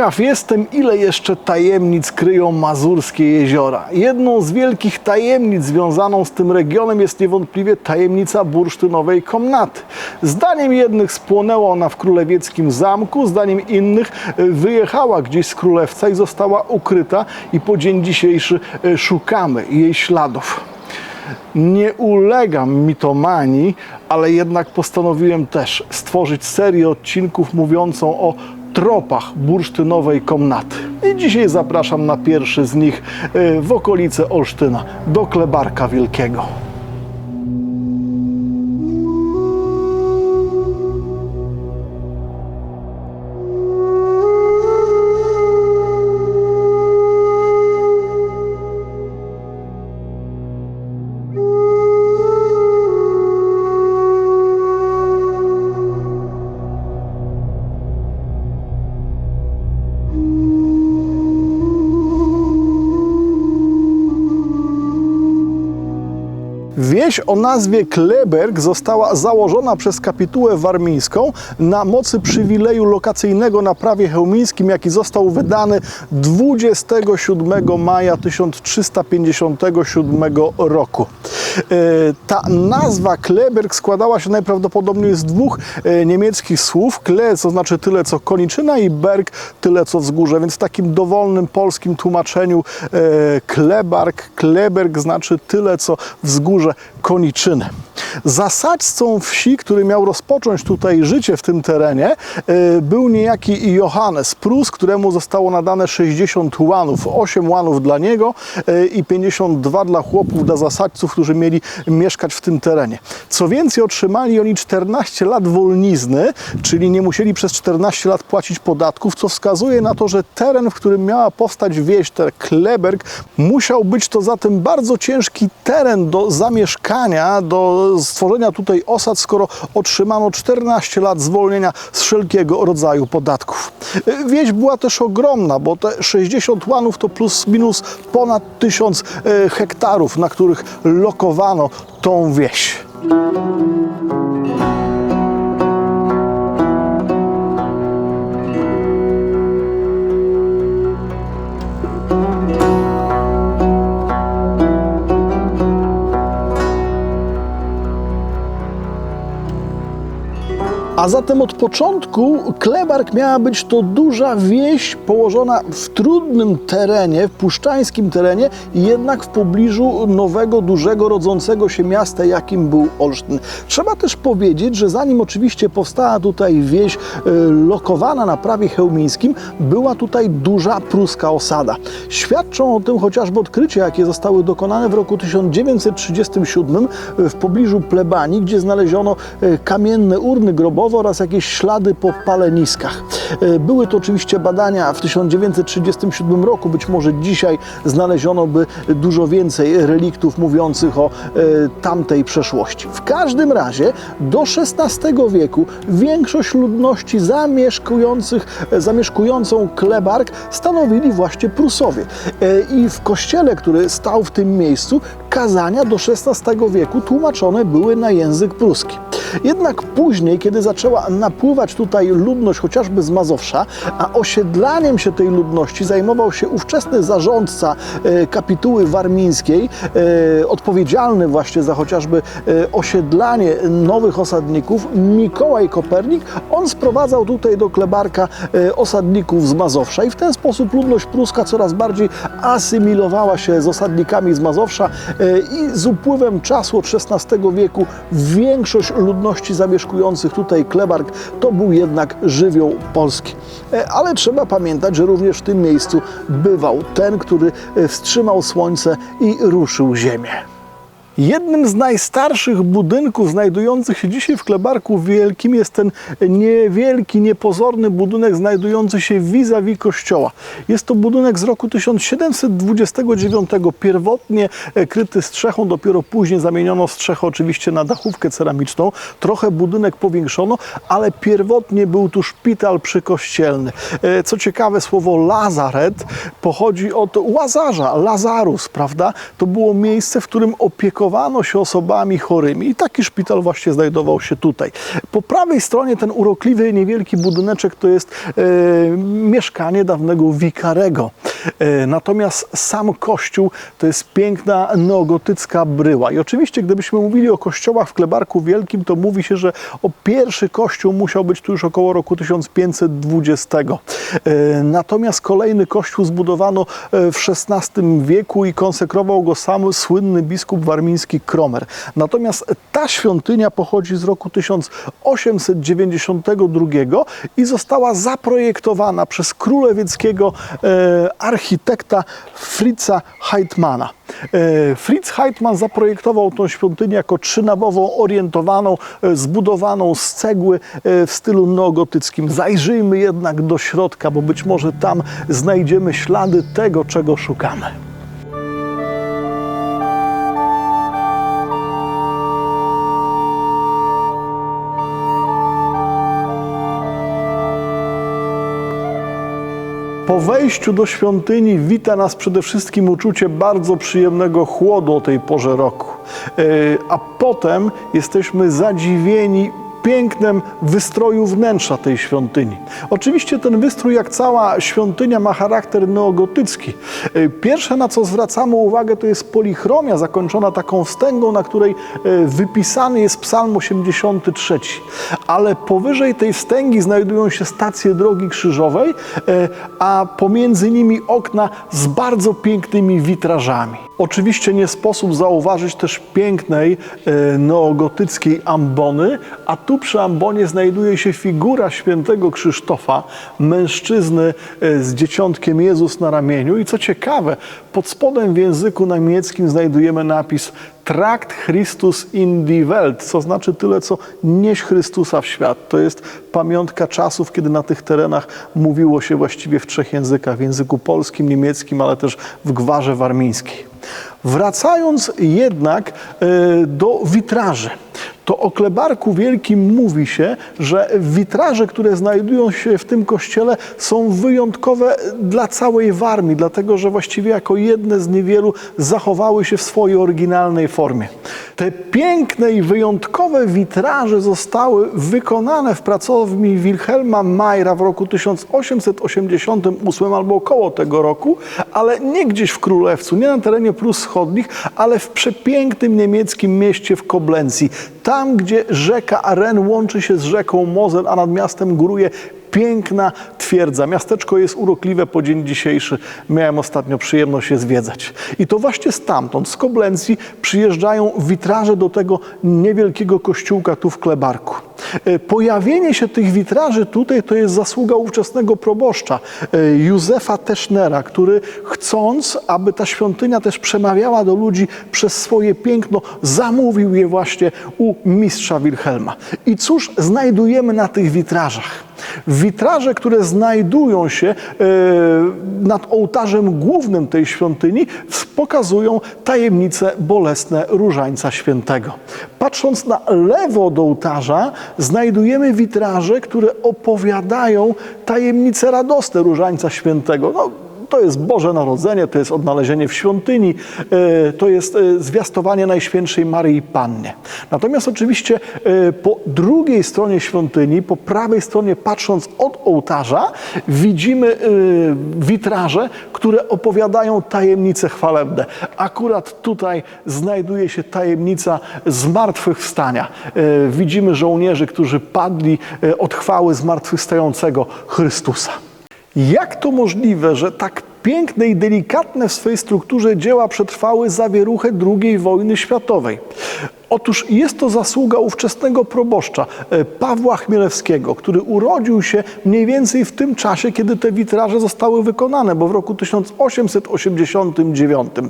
Ciekaw jestem, ile jeszcze tajemnic kryją mazurskie jeziora. Jedną z wielkich tajemnic związaną z tym regionem jest niewątpliwie tajemnica bursztynowej komnaty. Zdaniem jednych spłonęła ona w królewieckim zamku, zdaniem innych e, wyjechała gdzieś z królewca i została ukryta i po dzień dzisiejszy e, szukamy jej śladów. Nie ulegam mitomanii, ale jednak postanowiłem też stworzyć serię odcinków mówiącą o tropach bursztynowej komnaty. I dzisiaj zapraszam na pierwszy z nich y, w okolice Olsztyna, do Klebarka Wielkiego. Wieś o nazwie Kleberg została założona przez kapitułę warmińską na mocy przywileju lokacyjnego na prawie chełmińskim, jaki został wydany 27 maja 1357 roku. E, Ta nazwa Kleberg składała się najprawdopodobniej z dwóch e, niemieckich słów. Kle, co znaczy tyle co koniczyna i berg, tyle co wzgórze, więc w takim dowolnym polskim tłumaczeniu e, Klebark, Kleberg znaczy tyle co wzgórze koniczyny. Zasadźcą wsi, który miał rozpocząć tutaj życie w tym terenie, był niejaki Johannes Prus, któremu zostało nadane 60 łanów, 8 łanów dla niego i 52 dla chłopów, dla zasadźców, którzy mieli mieszkać w tym terenie. Co więcej, otrzymali oni 14 lat wolnizny, czyli nie musieli przez 14 lat płacić podatków, co wskazuje na to, że teren, w którym miała powstać wieś, ten Kleberg, musiał być to zatem bardzo ciężki teren do zamieszkania, do stworzenia tutaj osad, skoro otrzymano 14 lat zwolnienia z wszelkiego rodzaju podatków. Wieś była też ogromna, bo te 60 łanów to plus minus ponad 1000 e, hektarów, na których lokowano tą wieś. A zatem od początku Klebark miała być to duża wieś położona w trudnym terenie, w puszczańskim terenie, jednak w pobliżu nowego, dużego, rodzącego się miasta, jakim był Olsztyn. Trzeba też powiedzieć, że zanim oczywiście powstała tutaj wieś e, lokowana na prawie chełmińskim, była tutaj duża pruska osada. Świadczą o tym chociażby odkrycia, jakie zostały dokonane w roku 1937 w pobliżu plebanii, gdzie znaleziono e, kamienne urny grobowe oraz jakieś ślady po paleniskach. E, Były to oczywiście badania w 1937 roku, być może dzisiaj znaleziono by dużo więcej reliktów mówiących o e, tamtej przeszłości. W każdym razie do XVI wieku większość ludności zamieszkujących, zamieszkującą Klebark stanowili właśnie Prusowie. E, I w kościele, który stał w tym miejscu, kazania do XVI wieku tłumaczone były na język pruski. Jednak później, kiedy zaczęła napływać tutaj ludność chociażby z Mazowsza, a osiedlaniem się tej ludności zajmował się ówczesny zarządca e, kapituły warmińskiej, e, odpowiedzialny właśnie za chociażby e, osiedlanie nowych osadników, Mikołaj Kopernik, on sprowadzał tutaj do Klebarka osadników z Mazowsza i w ten sposób ludność pruska coraz bardziej asymilowała się z osadnikami z Mazowsza i z upływem czasu od XVI wieku większość ludności zamieszkujących tutaj Klebark to był jednak żywioł polski. E, Ale trzeba pamiętać, że również w tym miejscu bywał ten, który e, wstrzymał słońce i ruszył ziemię. Jednym z najstarszych budynków znajdujących się dzisiaj w Klebarku Wielkim jest ten niewielki, niepozorny budynek znajdujący się vis-a-vis kościoła. Jest to budynek z roku 1729, pierwotnie e, kryty strzechą, dopiero później zamieniono strzechę oczywiście na dachówkę ceramiczną. Trochę budynek powiększono, ale pierwotnie był tu szpital przykościelny. E, Co ciekawe, słowo Lazaret pochodzi od łazarza, Lazarus, prawda? To było miejsce, w którym opiekował opiekowano się osobami chorymi. I taki szpital właśnie znajdował się tutaj. Po prawej stronie ten urokliwy, niewielki budyneczek to jest e, mieszkanie dawnego wikarego. E, natomiast sam kościół to jest piękna neogotycka bryła. I oczywiście, gdybyśmy mówili o kościołach w Klebarku Wielkim, to mówi się, że o pierwszy kościół musiał być tu już około roku 1520. E, Natomiast kolejny kościół zbudowano e, w XVI wieku i konsekrował go sam słynny biskup Kromer. Natomiast ta świątynia pochodzi z roku 1892 i została zaprojektowana przez królewieckiego e, architekta Fritza Heitmana. E, Fritz Heitmann zaprojektował tą świątynię jako trzynawową, orientowaną, e, zbudowaną z cegły e, w stylu neogotyckim. Zajrzyjmy jednak do środka, bo być może tam znajdziemy ślady tego, czego szukamy. Po wejściu do świątyni wita nas przede wszystkim uczucie bardzo przyjemnego chłodu o tej porze roku. E, A potem jesteśmy zadziwieni pięknem wystroju wnętrza tej świątyni. Oczywiście ten wystrój, jak cała świątynia, ma charakter neogotycki. E, Pierwsze, na co zwracamy uwagę, to jest polichromia zakończona taką wstęgą, na której e, wypisany jest psalm 83. Ale powyżej tej wstęgi znajdują się stacje drogi krzyżowej, e, a pomiędzy nimi okna z bardzo pięknymi witrażami. Oczywiście nie sposób zauważyć też pięknej e, neogotyckiej ambony, a tu przy ambonie znajduje się figura świętego Krzysztofa, mężczyzny e, z dzieciątkiem Jezus na ramieniu. I co ciekawe, pod spodem w języku niemieckim znajdujemy napis Trakt Christus in die Welt, co znaczy tyle, co nieś Chrystusa w świat. To jest pamiątka czasów, kiedy na tych terenach mówiło się właściwie w trzech językach, w języku polskim, niemieckim, ale też w gwarze warmińskiej. Wracając jednak e, do witraży, to o Klebarku Wielkim mówi się, że witraże, które znajdują się w tym kościele są wyjątkowe dla całej Warmii, dlatego że właściwie jako jedne z niewielu zachowały się w swojej oryginalnej formie. Te piękne i wyjątkowe witraże zostały wykonane w pracowni Wilhelma Mayra w roku 1888 albo około tego roku, ale nie gdzieś w Królewcu, nie na terenie Prus Wschodnich, ale w przepięknym niemieckim mieście w Koblencji. Tam, gdzie rzeka Aren łączy się z rzeką Mozel, a nad miastem góruje piękna twierdza. Miasteczko jest urokliwe po dzień dzisiejszy. Miałem ostatnio przyjemność je zwiedzać. I to właśnie stamtąd, z Koblencji, przyjeżdżają witraże do tego niewielkiego kościółka tu w Klebarku. E, Pojawienie się tych witraży tutaj to jest zasługa ówczesnego proboszcza e, Józefa Teschnera, który chcąc, aby ta świątynia też przemawiała do ludzi przez swoje piękno, zamówił je właśnie u mistrza Wilhelma. I cóż znajdujemy na tych witrażach? Witraże, które znajdują się e, nad ołtarzem głównym tej świątyni, pokazują tajemnice bolesne Różańca Świętego. Patrząc na lewo od ołtarza, znajdujemy witraże, które opowiadają tajemnice radosne Różańca Świętego. No, to jest Boże Narodzenie, to jest odnalezienie w świątyni, e, to jest e, zwiastowanie Najświętszej Maryi Pannie. Natomiast oczywiście e, po drugiej stronie świątyni, po prawej stronie patrząc od ołtarza, widzimy witraże, które opowiadają tajemnice chwalebne. Akurat tutaj znajduje się tajemnica zmartwychwstania. Widzimy żołnierzy, którzy padli od chwały zmartwychwstającego Chrystusa. Jak to możliwe, że tak piękne i delikatne w swojej strukturze dzieła przetrwały zawieruchę II wojny światowej? Otóż jest to zasługa ówczesnego proboszcza e, Pawła Chmielewskiego, który urodził się mniej więcej w tym czasie, kiedy te witraże zostały wykonane, bo w roku 1889. E,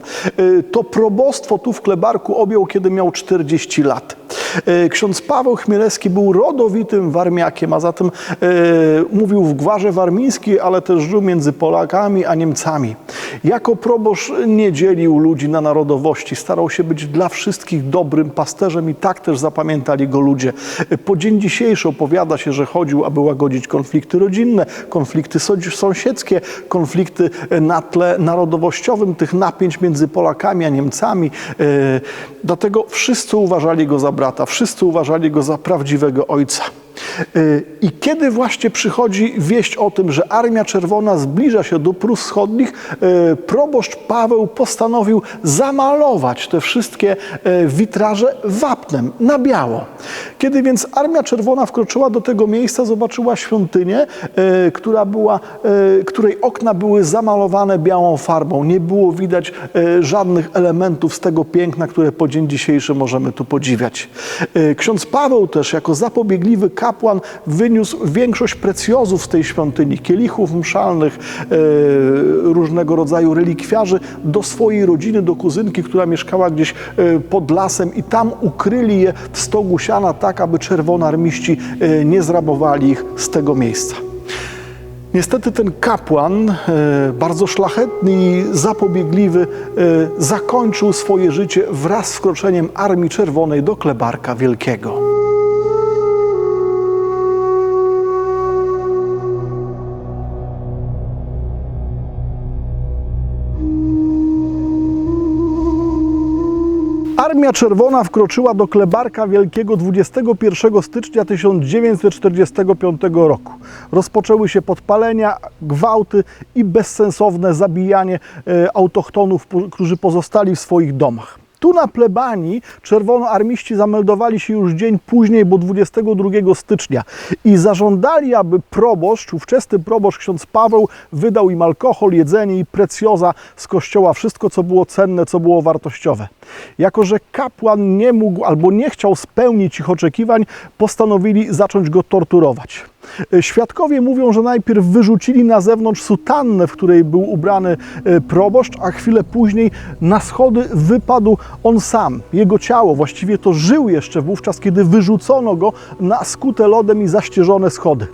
To probostwo tu w Klebarku objął, kiedy miał 40 lat. E, Ksiądz Paweł Chmielewski był rodowitym warmiakiem, a zatem mówił w gwarze warmińskiej, ale też żył między Polakami a Niemcami. Jako proboszcz nie dzielił ludzi na narodowości, starał się być dla wszystkich dobrym pasterzem duszpasterzem i tak też zapamiętali go ludzie. Po dzień dzisiejszy opowiada się, że chodził, aby łagodzić konflikty rodzinne, konflikty sąsiedzkie, konflikty e, na tle narodowościowym, tych napięć między Polakami a Niemcami. E, Dlatego wszyscy uważali go za brata, wszyscy uważali go za prawdziwego ojca. Y, I kiedy właśnie przychodzi wieść o tym, że Armia Czerwona zbliża się do Prus Wschodnich, y, proboszcz Paweł postanowił zamalować te wszystkie y, witraże wapnem na biało. Kiedy więc Armia Czerwona wkroczyła do tego miejsca, zobaczyła świątynię, która była, której okna były zamalowane białą farbą. Nie było widać żadnych elementów z tego piękna, które po dzień dzisiejszy możemy tu podziwiać. Ksiądz Paweł też jako zapobiegliwy kapłan wyniósł większość precjozów z tej świątyni, kielichów mszalnych, e, różnego rodzaju relikwiarzy do swojej rodziny, do kuzynki, która mieszkała gdzieś e, pod lasem i tam ukryli je w stogu siana tak, aby czerwonarmiści e, nie zrabowali ich z tego miejsca. Niestety ten kapłan, bardzo szlachetny i zapobiegliwy, zakończył swoje życie wraz z wkroczeniem Armii Czerwonej do Klebarka Wielkiego. Armia Czerwona wkroczyła do Klebarka Wielkiego 21 stycznia 1945 roku. Rozpoczęły się podpalenia, gwałty i bezsensowne zabijanie e, autochtonów, którzy pozostali w swoich domach. Tu na plebanii czerwonoarmiści zameldowali się już dzień później, bo 22 stycznia i zażądali, aby proboszcz, ówczesny proboszcz ksiądz Paweł wydał im alkohol, jedzenie i precjoza z kościoła, wszystko co było cenne, co było wartościowe. Jako, że kapłan nie mógł albo nie chciał spełnić ich oczekiwań, postanowili zacząć go torturować. Świadkowie mówią, że najpierw wyrzucili na zewnątrz sutannę, w której był ubrany e, proboszcz, a chwilę później na schody wypadł on sam. Jego ciało właściwie to żył jeszcze wówczas, kiedy wyrzucono go na skute lodem i zaścieżone schody.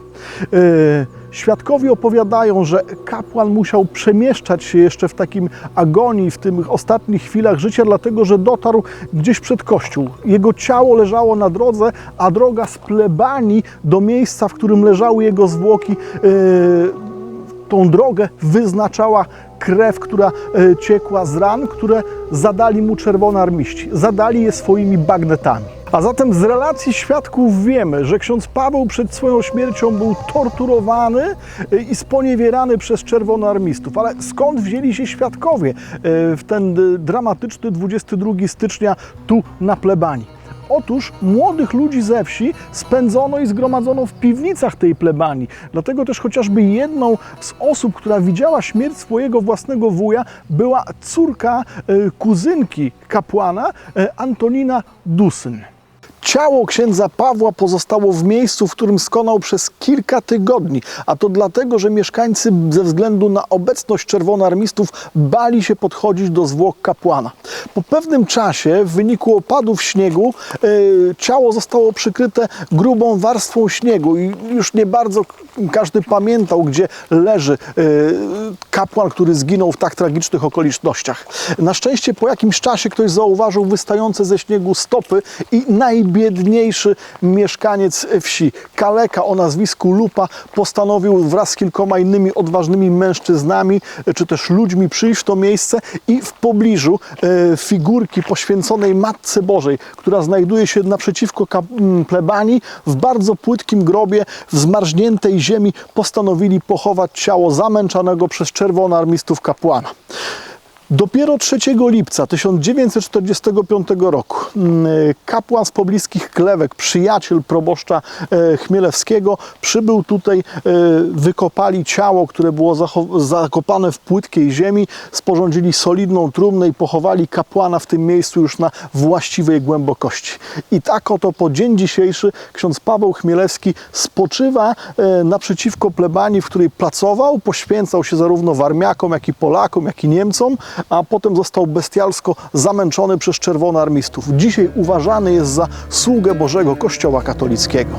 E, Świadkowie opowiadają, że kapłan musiał przemieszczać się jeszcze w takim agonii, w tych ostatnich chwilach życia, dlatego że dotarł gdzieś przed kościół. Jego ciało leżało na drodze, a droga z plebanii do miejsca, w którym leżały jego zwłoki, yy, tą drogę wyznaczała krew, która e, ciekła z ran, które zadali mu czerwonarmiści. Zadali je swoimi bagnetami. A zatem z relacji świadków wiemy, że ksiądz Paweł przed swoją śmiercią był torturowany e, i sponiewierany przez czerwonoarmistów. Ale skąd wzięli się świadkowie e, w ten dramatyczny 22 stycznia tu na plebanii? Otóż młodych ludzi ze wsi spędzono i zgromadzono w piwnicach tej plebanii. Dlatego też chociażby jedną z osób, która widziała śmierć swojego własnego wuja, była córka e, kuzynki kapłana e, Antonina Dusyn. Ciało księdza Pawła pozostało w miejscu, w którym skonał przez kilka tygodni, a to dlatego, że mieszkańcy ze względu na obecność czerwonoarmistów bali się podchodzić do zwłok kapłana. Po pewnym czasie, w wyniku opadów śniegu, e, ciało zostało przykryte grubą warstwą śniegu i już nie bardzo każdy pamiętał, gdzie leży e, kapłan, który zginął w tak tragicznych okolicznościach. Na szczęście po jakimś czasie ktoś zauważył wystające ze śniegu stopy i najbiedniejszy mieszkaniec wsi, kaleka o nazwisku Lupa, postanowił wraz z kilkoma innymi odważnymi mężczyznami, czy też ludźmi przyjść w to miejsce i w pobliżu e, figurki poświęconej Matce Bożej, która znajduje się naprzeciwko plebanii w bardzo płytkim grobie w zmarzniętej ziemi postanowili pochować ciało zamęczanego przez czerwonoarmistów kapłana. Dopiero 3 lipca 1945 roku mm, kapłan z pobliskich Klewek, przyjaciel proboszcza e, Chmielewskiego, przybył tutaj, e, wykopali ciało, które było zakopane w płytkiej ziemi, sporządzili solidną trumnę i pochowali kapłana w tym miejscu już na właściwej głębokości. I tak oto po dzień dzisiejszy ksiądz Paweł Chmielewski spoczywa e, naprzeciwko plebanii, w której pracował, poświęcał się zarówno warmiakom, jak i Polakom, jak i Niemcom, a potem został bestialsko zamęczony przez czerwonoarmistów. Dzisiaj uważany jest za sługę Bożego Kościoła katolickiego.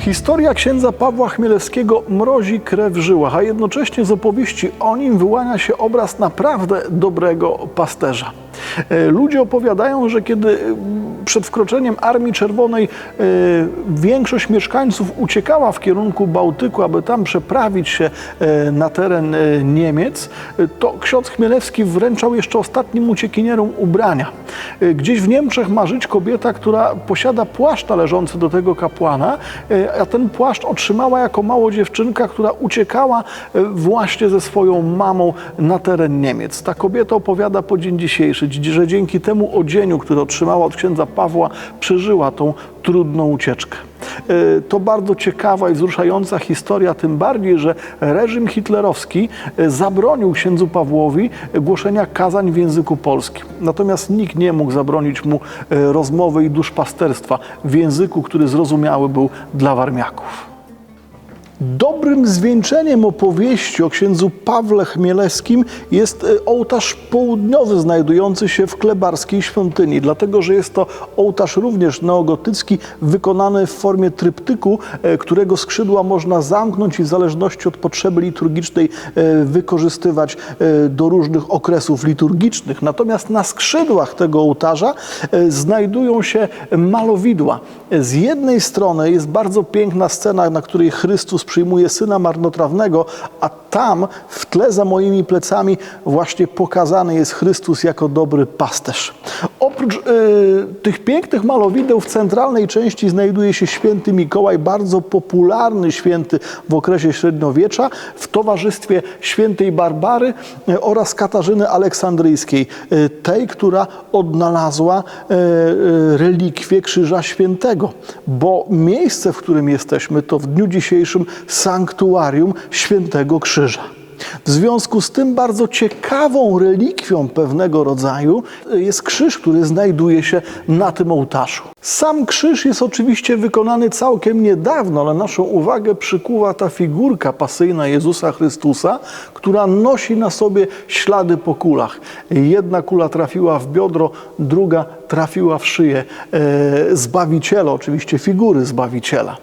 Historia księdza Pawła Chmielewskiego mrozi krew w żyłach, a jednocześnie z opowieści o nim wyłania się obraz naprawdę dobrego pasterza. E, Ludzie opowiadają, że kiedy mm, przed wkroczeniem Armii Czerwonej e, większość mieszkańców uciekała w kierunku Bałtyku, aby tam przeprawić się e, na teren e, Niemiec, e, to ksiądz Chmielewski wręczał jeszcze ostatnim uciekinierom ubrania. E, Gdzieś w Niemczech ma żyć kobieta, która posiada płaszcz należący do tego kapłana, e, a ten płaszcz otrzymała jako mało dziewczynka, która uciekała e, właśnie ze swoją mamą na teren Niemiec. Ta kobieta opowiada po dzień dzisiejszy, że dzięki temu odzieniu, które otrzymała od księdza Pawła, przeżyła tą trudną ucieczkę. E, To bardzo ciekawa i wzruszająca historia, tym bardziej, że reżim hitlerowski e, zabronił księdzu Pawłowi głoszenia kazań w języku polskim. Natomiast nikt nie mógł zabronić mu e, rozmowy i duszpasterstwa w języku, który zrozumiały był dla warmiaków. Dobrym zwieńczeniem opowieści o księdzu Pawle Chmielewskim jest e, ołtarz południowy znajdujący się w klebarskiej świątyni, dlatego że jest to ołtarz również neogotycki, wykonany w formie tryptyku, e, którego skrzydła można zamknąć i w zależności od potrzeby liturgicznej e, wykorzystywać do różnych okresów liturgicznych. Natomiast na skrzydłach tego ołtarza znajdują się malowidła. Z jednej strony jest bardzo piękna scena, na której Chrystus przyjmuje syna marnotrawnego, a tam w tle za moimi plecami właśnie pokazany jest Chrystus jako dobry pasterz. Oprócz y, tych pięknych malowideł w centralnej części znajduje się święty Mikołaj, bardzo popularny święty w okresie średniowiecza w towarzystwie świętej Barbary y, oraz Katarzyny Aleksandryjskiej, y, tej, która odnalazła y, relikwię Krzyża Świętego, bo miejsce, w którym jesteśmy, to w dniu dzisiejszym sanktuarium Świętego Krzyża. W związku z tym bardzo ciekawą relikwią pewnego rodzaju jest krzyż, który znajduje się na tym ołtarzu. Sam krzyż jest oczywiście wykonany całkiem niedawno, ale naszą uwagę przykuwa ta figurka pasyjna Jezusa Chrystusa, która nosi na sobie ślady po kulach. Jedna kula trafiła w biodro, druga trafiła w szyję e, Zbawiciela, oczywiście figury Zbawiciela.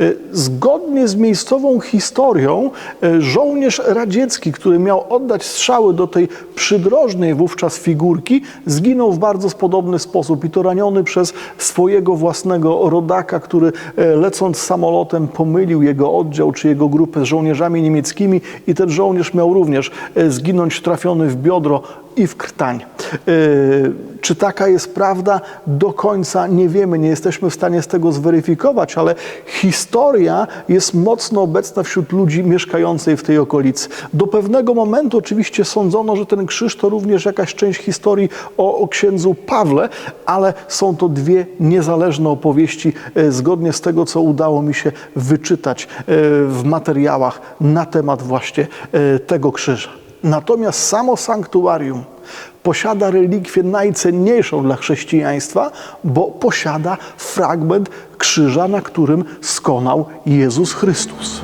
E, Zgodnie z miejscową historią, e, żołnierz radziecki, który miał oddać strzały do tej przydrożnej wówczas figurki, zginął w bardzo podobny sposób i to raniony przez swojego własnego rodaka, który e, lecąc samolotem pomylił jego oddział czy jego grupę z żołnierzami niemieckimi i ten żołnierz miał również e, zginąć trafiony w biodro i w krtań. E, Czy taka jest prawda? Do końca nie wiemy, nie jesteśmy w stanie z tego zweryfikować, ale historia jest mocno obecna wśród ludzi mieszkających w tej okolicy. Do pewnego momentu oczywiście sądzono, że ten krzyż to również jakaś część historii o, o księdzu Pawle, ale są to dwie niezależne opowieści, e, zgodnie z tego, co udało mi się wyczytać e, w materiałach na temat właśnie tego krzyża. Natomiast samo sanktuarium posiada relikwię najcenniejszą dla chrześcijaństwa, bo posiada fragment krzyża, na którym skonał Jezus Chrystus.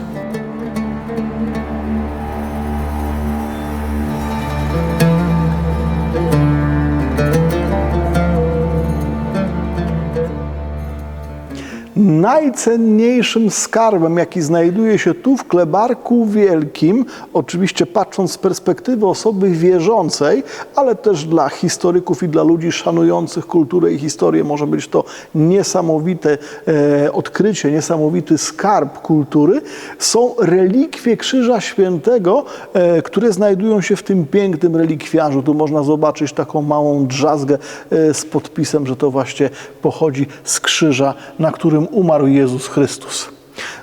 Najcenniejszym skarbem, jaki znajduje się tu w Klebarku Wielkim, oczywiście patrząc z perspektywy osoby wierzącej, ale też dla historyków i dla ludzi szanujących kulturę i historię, może być to niesamowite e, odkrycie, niesamowity skarb kultury, są relikwie Krzyża Świętego, e, które znajdują się w tym pięknym relikwiarzu. Tu można zobaczyć taką małą drzazgę e, z podpisem, że to właśnie pochodzi z krzyża, na którym umarł Jezus Chrystus.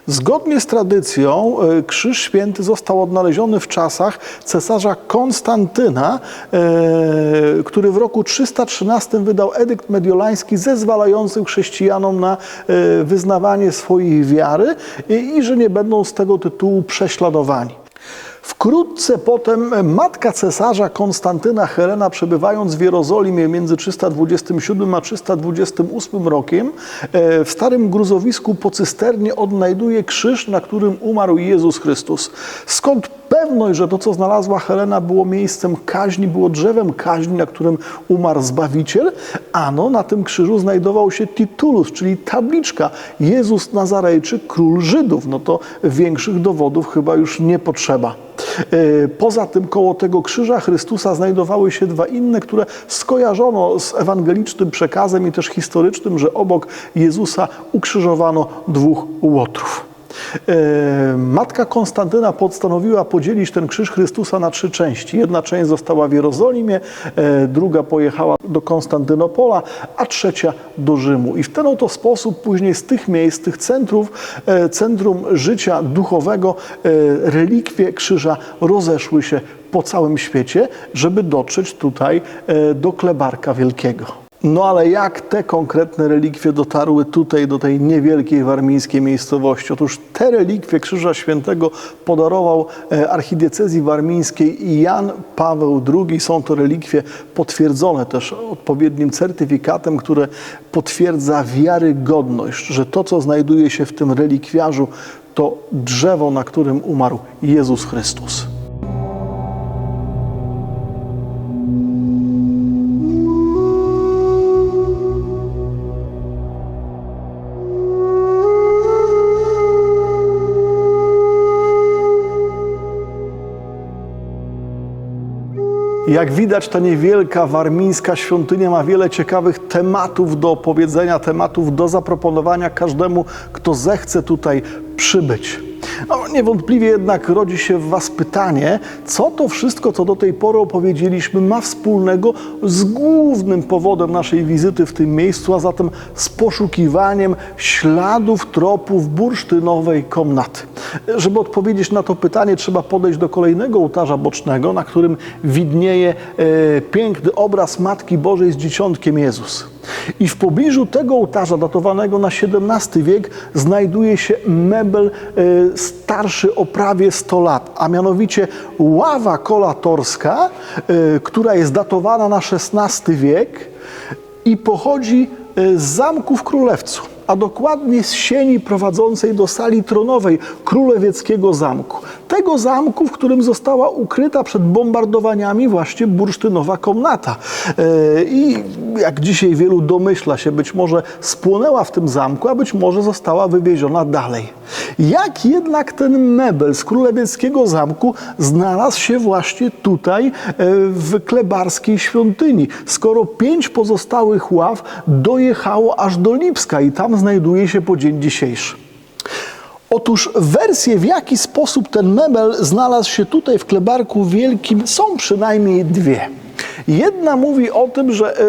Zgodnie z tradycją e, Krzyż Święty został odnaleziony w czasach cesarza Konstantyna, e, który w roku 313 wydał edykt mediolański zezwalający chrześcijanom na e, wyznawanie swojej wiary i że nie będą z tego tytułu prześladowani. Wkrótce potem matka cesarza Konstantyna Helena, przebywając w Jerozolimie między 327 a 328 rokiem, e, w starym gruzowisku po cysternie odnajduje krzyż, na którym umarł Jezus Chrystus. Skąd pewność, że to, co znalazła Helena, było miejscem kaźni, było drzewem kaźni, na którym umarł Zbawiciel, ano na tym krzyżu znajdował się titulus, czyli tabliczka Jezus Nazarejczyk, król Żydów. No to większych dowodów chyba już nie potrzeba. E, Poza tym koło tego krzyża Chrystusa znajdowały się dwa inne, które skojarzono z ewangelicznym przekazem i też historycznym, że obok Jezusa ukrzyżowano dwóch łotrów. E, Matka Konstantyna postanowiła podzielić ten krzyż Chrystusa na trzy części. Jedna część została w Jerozolimie, e, druga pojechała do Konstantynopola, a trzecia do Rzymu. I w ten oto sposób później z tych miejsc, z tych centrów, e, centrum życia duchowego, relikwie krzyża rozeszły się po całym świecie, żeby dotrzeć tutaj do Klebarka Wielkiego. No ale jak te konkretne relikwie dotarły tutaj do tej niewielkiej warmińskiej miejscowości? Otóż te relikwie Krzyża Świętego podarował e, archidiecezji warmińskiej Jan Paweł II. Są to relikwie potwierdzone też odpowiednim certyfikatem, które potwierdza wiarygodność, że to, co znajduje się w tym relikwiarzu, to drzewo, na którym umarł Jezus Chrystus. Jak widać, ta niewielka warmińska świątynia ma wiele ciekawych tematów do opowiedzenia, tematów do zaproponowania każdemu, kto zechce tutaj przybyć. No, niewątpliwie jednak rodzi się w Was pytanie, co to wszystko, co do tej pory opowiedzieliśmy, ma wspólnego z głównym powodem naszej wizyty w tym miejscu, a zatem z poszukiwaniem śladów tropów bursztynowej komnaty. Żeby odpowiedzieć na to pytanie, trzeba podejść do kolejnego ołtarza bocznego, na którym widnieje e, piękny obraz Matki Bożej z Dzieciątkiem Jezus. I w pobliżu tego ołtarza, datowanego na XVII wiek, znajduje się mebel e, starszy o prawie 100 lat, a mianowicie ława kolatorska, e, która jest datowana na XVI wiek i pochodzi e, z zamku w Królewcu, a dokładnie z sieni prowadzącej do sali tronowej królewieckiego zamku. Tego zamku, w którym została ukryta przed bombardowaniami właśnie bursztynowa komnata. E, I jak dzisiaj wielu domyśla się, być może spłonęła w tym zamku, a być może została wywieziona dalej. Jak jednak ten mebel z królewieckiego zamku znalazł się właśnie tutaj e, w klebarskiej świątyni, skoro pięć pozostałych ław dojechało aż do Lipska i tam znajduje się po dzień dzisiejszy. Otóż wersje, w jaki sposób ten mebel znalazł się tutaj w Klebarku Wielkim, są przynajmniej dwie. Jedna mówi o tym, że e,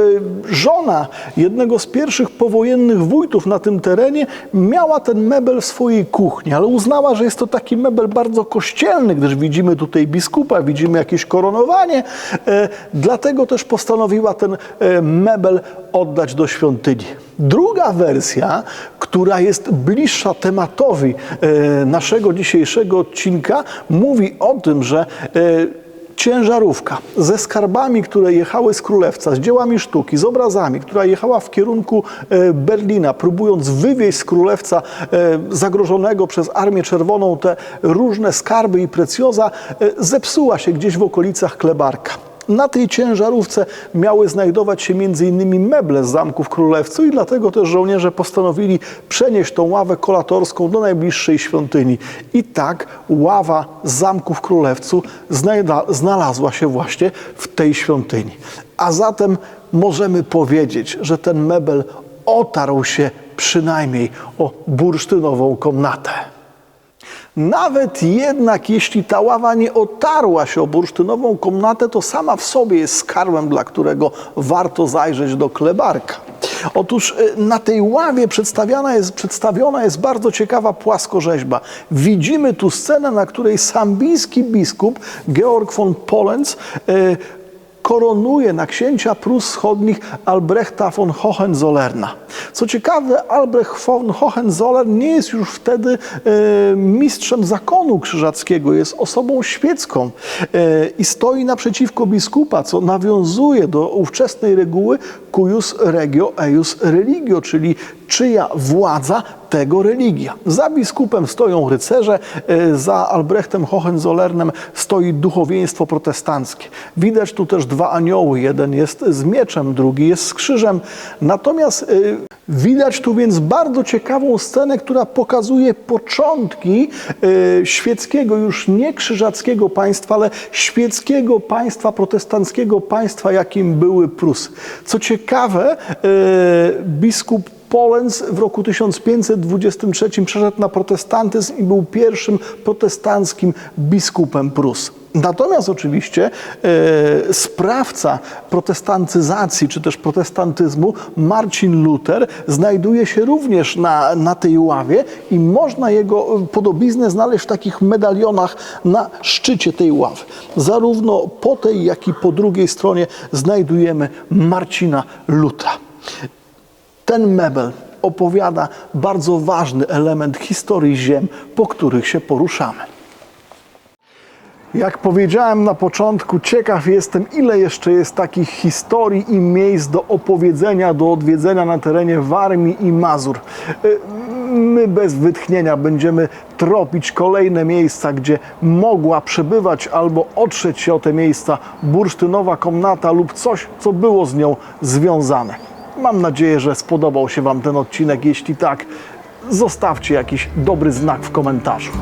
żona jednego z pierwszych powojennych wójtów na tym terenie miała ten mebel w swojej kuchni, ale uznała, że jest to taki mebel bardzo kościelny, gdyż widzimy tutaj biskupa, widzimy jakieś koronowanie, e, dlatego też postanowiła ten e, mebel oddać do świątyni. Druga wersja, która jest bliższa tematowi naszego dzisiejszego odcinka, mówi o tym, że ciężarówka ze skarbami, które jechały z Królewca, z dziełami sztuki, z obrazami, która jechała w kierunku e, Berlina, próbując wywieźć z Królewca e, zagrożonego przez Armię Czerwoną te różne skarby i precjoza, e, zepsuła się gdzieś w okolicach Klebarka. Na tej ciężarówce miały znajdować się m.in. meble z zamku w Królewcu i dlatego też żołnierze postanowili przenieść tą ławę kolatorską do najbliższej świątyni. I tak ława z zamku w Królewcu znalazła się właśnie w tej świątyni. A zatem możemy powiedzieć, że ten mebel otarł się przynajmniej o bursztynową komnatę. Nawet jednak, jeśli ta ława nie otarła się o bursztynową komnatę, to sama w sobie jest skarbem, dla którego warto zajrzeć do klebarka. Otóż y, na tej ławie przedstawiona jest, przedstawiona jest bardzo ciekawa płaskorzeźba. Widzimy tu scenę, na której sambijski biskup Georg von Polenz y, koronuje na księcia Prus Wschodnich Albrechta von Hohenzollerna. Co ciekawe, Albrecht von Hohenzollern nie jest już wtedy e, mistrzem zakonu krzyżackiego, jest osobą świecką e, i stoi naprzeciwko biskupa, co nawiązuje do ówczesnej reguły cuius regio eius religio, czyli czyja władza, tego religia. Za biskupem stoją rycerze, e, za Albrechtem Hohenzollernem stoi duchowieństwo protestanckie. Widać tu też dwa anioły. Jeden jest z mieczem, drugi jest z krzyżem. Natomiast e, Widać tu więc bardzo ciekawą scenę, która pokazuje początki e, świeckiego, już nie krzyżackiego państwa, ale świeckiego państwa, protestanckiego państwa, jakim były Prusy. Co ciekawe, biskup Polens w roku 1523 przeszedł na protestantyzm i był pierwszym protestanckim biskupem Prus. Natomiast oczywiście e, sprawca protestantyzacji czy też protestantyzmu, Marcin Luther, znajduje się również na, na tej ławie i można jego podobiznę znaleźć w takich medalionach na szczycie tej ławy. Zarówno po tej, jak i po drugiej stronie znajdujemy Marcina Lutra. Ten mebel opowiada bardzo ważny element historii ziem, po których się poruszamy. Jak powiedziałem na początku, ciekaw jestem, ile jeszcze jest takich historii i miejsc do opowiedzenia, do odwiedzenia na terenie Warmii i Mazur. Y, My bez wytchnienia będziemy tropić kolejne miejsca, gdzie mogła przebywać albo otrzeć się o te miejsca bursztynowa komnata lub coś, co było z nią związane. Mam nadzieję, że spodobał się Wam ten odcinek. Jeśli tak, zostawcie jakiś dobry znak w komentarzu.